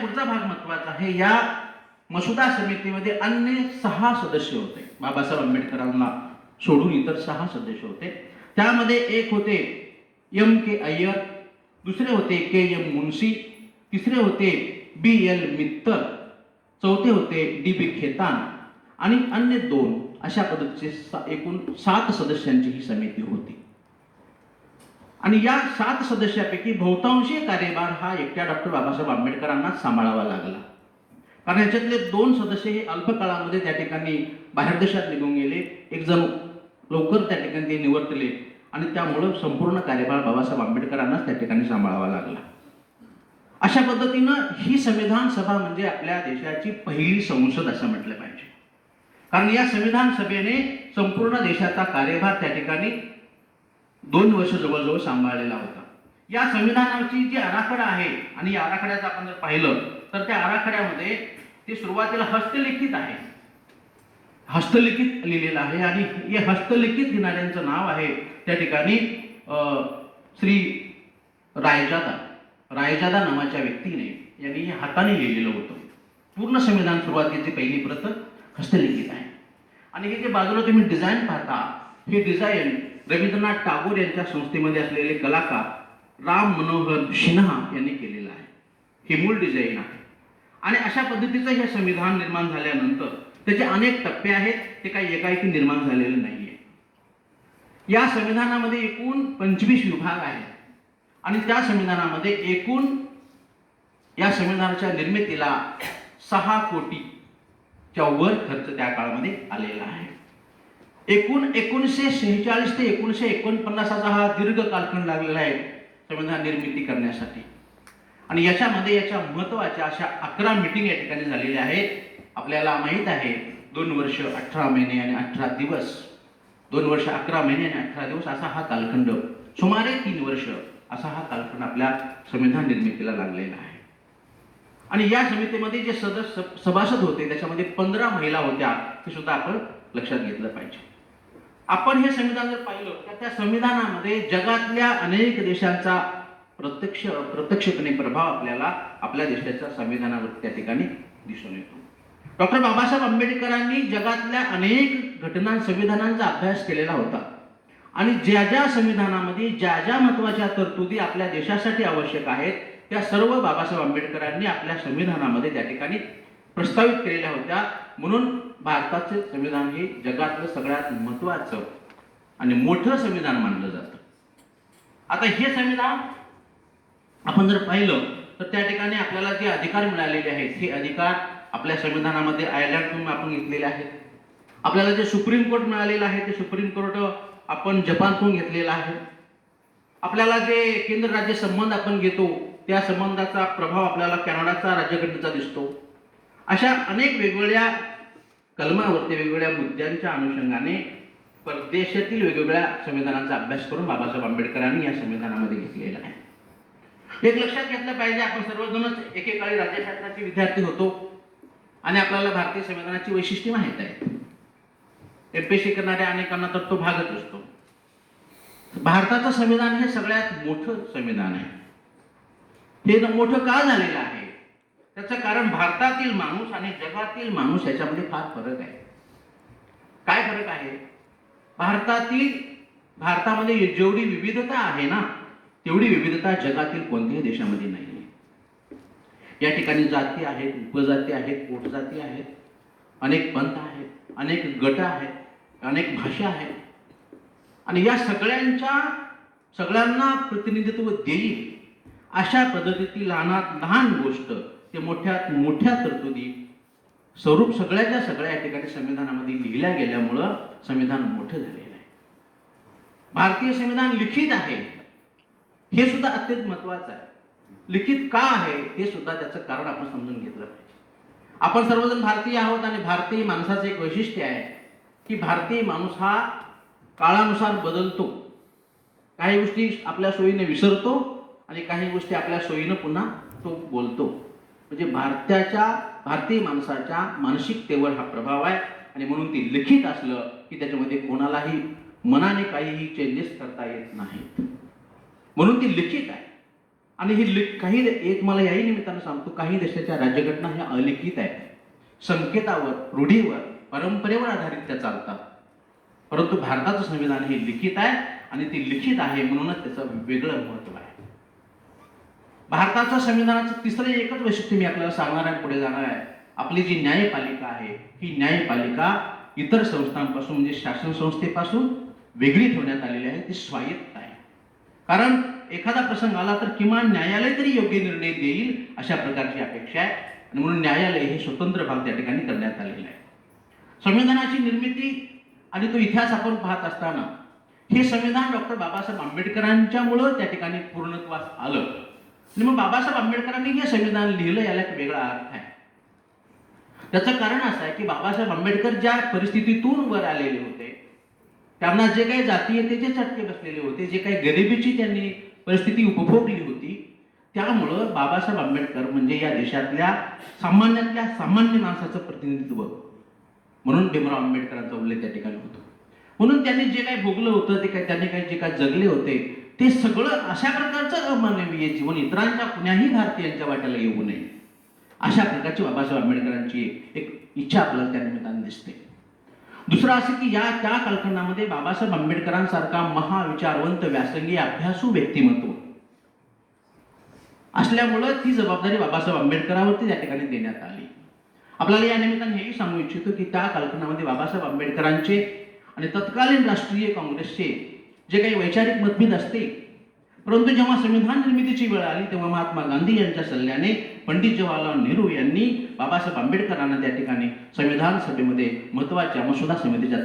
पुढचा भाग महत्त्वाचा आहे. या मसुदा समितीमध्ये अन्य सहा सदस्य होते. बाबासाहेब आंबेडकरांना सोडून इतर सहा सदस्य होते. त्यामध्ये एक होते एम के अय्यर दुसरे होते के एम मुन्शी तिसरे होते बी एल मित्तल चौथे होते डी बी खेतान आणि अन्य दोन अशा पद्धतीचे सा- एकूण सात सदस्यांची ही समिती होती. आणि या सात सदस्यापैकी बहुतांशी कार्यभार हा एकट्या डॉक्टर बाबासाहेब आंबेडकरांना सांभाळावा लागला. कारण याच्यातले दोन सदस्य हे अल्पकाळामध्ये त्या ठिकाणी बाहेर देशात निघून गेले. एक जण लवकर त्या ठिकाणी ते निवर्तले आणि त्यामुळं संपूर्ण कार्यभार बाबासाहेब आंबेडकरांनाच त्या ठिकाणी सांभाळावा लागला. अशा पद्धतीनं ही संविधान सभा म्हणजे आपल्या देशाची पहिली संसद असं म्हटलं पाहिजे. कारण या संविधान सभेने संपूर्ण देशाचा कार्यभार त्या ठिकाणी दोन वर्ष जवळजवळ सांभाळलेला होता. या संविधानाची जी आराखडा आहे आणि या आराखड्याचं आपण जर पाहिलं तर त्या आराखड्यामध्ये ते सुरुवातीला हस्तलिखित आहे. हस्तलिखित लिहिलेलं आहे आणि हे हस्तलिखित घेणाऱ्यांचं नाव आहे. त्या ठिकाणी श्री रायजादा रायजादा नावाच्या व्यक्तीने यांनी हे हाताने लिहिलेलं होतं. पूर्ण संविधान सुरुवातीची पहिली प्रत हस्तलिखित आहे. आणि हे जे बाजूला तुम्ही डिझाईन पाहता हे डिझाईन रवींद्रनाथ टागोर यांच्या संस्थेमध्ये असलेले कलाकार राम मनोहर सिन्हा यांनी केलेलं आहे. हे मूळ डिझाईन आहे. आणि अशा पद्धतीचं हे संविधान निर्माण झाल्यानंतर त्याचे अनेक टप्पे आहेत ते काही एकाएकी निर्माण झालेले नाहीये. या संविधानामध्ये एकूण पंचवीस विभाग आहेत. आणि त्या संविधानामध्ये एकूण या संविधानाच्या निर्मितीला सहा कोटीच्या वर खर्च त्या काळामध्ये आलेला आहे. एकूण एकोणीसशे शेहेचाळीस ते एकोणीसशे एकोणपन्नासाचा हा दीर्घ कालखंड लागलेला आहे संविधान निर्मिती करण्यासाठी. आणि याच्यामध्ये याच्या महत्त्वाच्या अशा अकरा मिटिंग या ठिकाणी झालेल्या आहेत. आपल्याला माहीत आहे दोन वर्ष अठरा महिने आणि अठरा दिवस. दोन वर्ष अकरा महिने आणि अठरा दिवस असा हा कालखंड. सुमारे तीन वर्ष असा हा कालखंड आपल्या संविधान निर्मितीला लागलेला आहे. आणि या समितीमध्ये जे सदस्य सभासद होते त्याच्यामध्ये पंधरा महिला होत्या हे सुद्धा आपण लक्षात घेतलं पाहिजे. आपण हे संविधान जर पाहिलं तर त्या संविधानामध्ये जगातल्या अनेक देशांचा प्रत्यक्ष अप्रत्यक्षपणे प्रभाव आपल्याला आपल्या देशाच्या संविधानावर त्या ठिकाणी दिसून येतो. डॉक्टर बाबासाहेब आंबेडकरांनी जगातल्या अनेक घटना संविधानांचा अभ्यास केलेला होता. आणि ज्या ज्या संविधानामध्ये ज्या ज्या महत्त्वाच्या तरतुदी आपल्या देशासाठी आवश्यक आहेत त्या सर्व बाबासाहेब आंबेडकरांनी आपल्या संविधानामध्ये त्या ठिकाणी प्रस्तावित केलेल्या होत्या. म्हणून भारताचे संविधान हे जगातलं सगळ्यात महत्वाचं आणि मोठं संविधान मानलं जातं. आता हे संविधान आपण जर पाहिलं तर त्या ठिकाणी आपल्याला जे अधिकार मिळालेले आहेत हे अधिकार आपल्या संविधानामध्ये आयर्लंडकडून आपण घेतलेले आहेत. आपल्याला जे सुप्रीम कोर्ट मिळालेलं आहे ते सुप्रीम कोर्ट आपण जपानकडून घेतलेलं आहे. आपल्याला जे केंद्र राज्य संबंध आपण घेतो त्या संबंधाचा प्रभाव आपल्याला कॅनडाचा राज्यघटनेचा दिसतो. अशा अनेक वेगवेगळ्या कलमावरती वेगवेगळ्या मुद्द्यांच्या अनुषंगाने परदेशातील वेगवेगळ्या संविधानांचा अभ्यास करून बाबासाहेब आंबेडकरांनी या संविधानामध्ये घेतलेला आहे. एक लक्षात घेतलं पाहिजे आपण सर्वजणच एकेकाळी राज्यशास्त्राचे विद्यार्थी होतो आणि आपल्याला भारतीय संविधानाची वैशिष्ट्ये माहीत आहेत. एमपीएससी करणाऱ्या अनेकांना तर तो भागच असतो. भारताचं संविधान हे सगळ्यात मोठं संविधान आहे. हे मोठं का झालेलं आहे? त्याचं कारण भारतातील माणूस आणि जगातील माणूस याच्यामध्ये फार फरक आहे. काय फरक आहे? भारतातील भारतामध्ये जेवढी विविधता आहे ना तेवढी विविधता जगातील कोणत्याही देशामध्ये नाही या ठिकाणी जाती आहेत उपजाती आहेत पोटजाती आहेत अनेक पंथ आहेत अनेक गट आहेत अनेक भाषा आहेत. आणि या सगळ्यांच्या सगळ्यांना प्रतिनिधित्व देईल अशा पद्धतीतील लहानात लहान गोष्ट ते मोठ्यात मोठ्या तरतुदी स्वरूप सगळ्याच्या सगळ्या या ठिकाणी संविधानामध्ये लिहिल्या गेल्यामुळं संविधान मोठं झालेलं आहे. भारतीय संविधान लिखित आहे हे सुद्धा अत्यंत महत्वाचं आहे. लिखित का आहे हे सुद्धा त्याचं कारण आपण समजून घेतलं पाहिजे. आपण सर्वजण भारतीय आहोत आणि भारतीय माणसाचं एक वैशिष्ट्य आहे की भारतीय माणूस हा काळानुसार बदलतो. काही गोष्टी आपल्या सोयीने विसरतो आणि काही गोष्टी आपल्या सोयीनं पुन्हा तो बोलतो. म्हणजे भारताच्या भारतीय माणसाच्या मानसिकतेवर हा प्रभाव आहे. आणि म्हणून ती लिखित असलं की त्याच्यामध्ये कोणालाही मनाने काहीही चेंजेस करता येत नाहीत. म्हणून ती लिखित आहे. आणि ही लिख काही एक मला याही निमित्तानं सांगतो काही देशाच्या राज्यघटना ह्या अलिखित आहेत. संकेतावर रूढीवर परंपरेवर आधारित त्या चालतात. परंतु भारताचं संविधान हे लिखित आहे आणि ती लिखित आहे म्हणूनच त्याचं वेगळं महत्त्व आहे. भारताच्या संविधानाचं तिसरं एकच वैशिष्ट्य मी आपल्याला सांगणार आहे पुढे जाणार आहे. आपली जी न्यायपालिका आहे ही न्यायपालिका इतर संस्थांपासून म्हणजे शासन संस्थेपासून वेगळी ठेवण्यात आलेली आहे ती स्वायत्त आहे. कारण एखादा प्रसंग आला तर किमान न्यायालय तरी योग्य निर्णय देईल अशा प्रकारची अपेक्षा आहे. आणि म्हणून न्यायालय हे स्वतंत्र भाग त्या ठिकाणी करण्यात आलेला आहे. संविधानाची निर्मिती आणि तो इतिहास आपण पाहत असताना हे संविधान डॉक्टर बाबासाहेब आंबेडकरांच्यामुळं त्या ठिकाणी पूर्णत्वास आलं. आणि मग बाबासाहेब आंबेडकरांनी जे संविधान लिहिलं याला एक वेगळा अर्थ आहे. त्याचं कारण असं आहे की बाबासाहेब आंबेडकर ज्या परिस्थितीतून वर आलेले होते त्यांना जे काही जातीयतेचे चटके बसलेले होते जे काही गरिबीची त्यांनी परिस्थिती उपभोगली होती त्यामुळं बाबासाहेब आंबेडकर म्हणजे या देशातल्या सामान्यातल्या सामान्य माणसाचं प्रतिनिधित्व म्हणून भीमराव आंबेडकरांचा उल्लेख त्या ठिकाणी होतो. म्हणून त्यांनी जे काही भोगलं होतं ते काही त्यांनी काही जे काही जगले होते ते सगळं अशा प्रकारचं अमानवीय जीवन इतरांच्या कुण्याही भारतीयांच्या वाट्याला येऊ नये. अशा प्रकारची बाबासाहेब आंबेडकरांची एक इच्छा आपल्याला त्या निमित्ताने दिसते. दुसरं असं की या त्या कालखंडामध्ये बाबासाहेब आंबेडकरांसारखा महाविचारवंत व्यासंगी अभ्यासू व्यक्तिमत्व असल्यामुळं ती जबाबदारी बाबासाहेब आंबेडकरांवरती त्या ठिकाणी देण्यात आली. आपल्याला या निमित्ताने हेही सांगू इच्छितो की त्या कालखंडामध्ये बाबासाहेब आंबेडकरांचे आणि तत्कालीन राष्ट्रीय काँग्रेसचे जे काही वैचारिक मतभेद असते परंतु जेव्हा संविधान निर्मितीची वेळ आली तेव्हा महात्मा गांधी यांच्या सल्ल्याने पंडित जवाहरलाल नेहरू यांनी बाबासाहेब आंबेडकरांना त्या ठिकाणी संविधान सभेमध्ये महत्त्वाच्या मसुदा समितीच्या